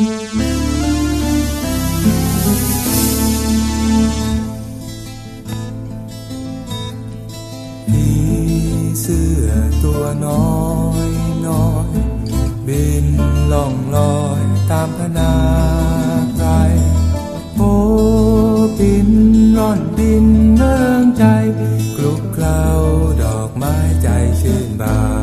ผีเสื้อตัวน้อยน้อย บินล่องลอยตามพนาไกรโอ้บินร่อนบินเนื่องใจ กลุกเคล้าดอกไม้ใจชื่นบาน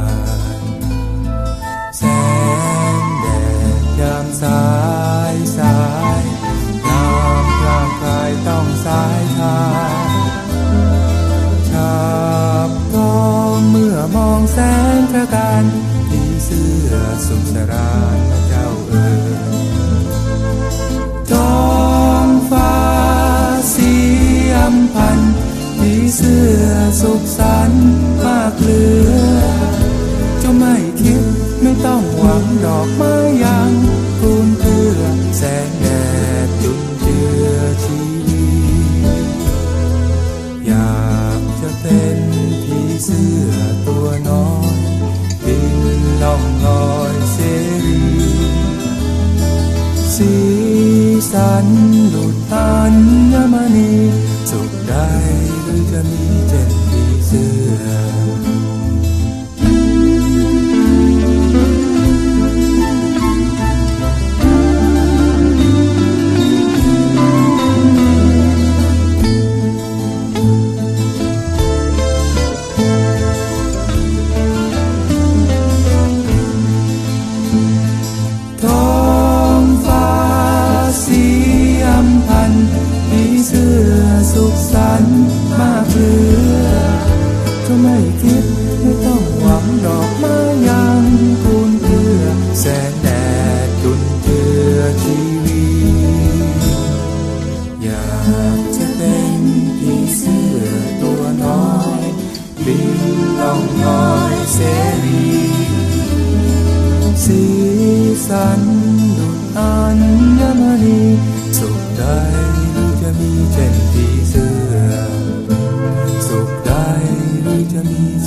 พระการผีเสื้อสุสราพระเจ้าเอ๋ยท้องฟ้าสีอำพันผีเสื้อสุขสันมากเหลือจะไม่คิดไม่ต้องหวังดอกไม้ยังคูนเพื่อแสงแดดจุดเจือชี สีสันดุดตันยมณี สุขใดหรือจะมีเจ็ดปีเสื้อ คิดไม่ต้องหวังดอกไม้ยังคูนเพื่อแสงแดดจุนเจือชีวิตอยากจะเป็นผีเสื้อตัวน้อยบินล่องลอยเสรีสีสันดุดอัญมณี ช่น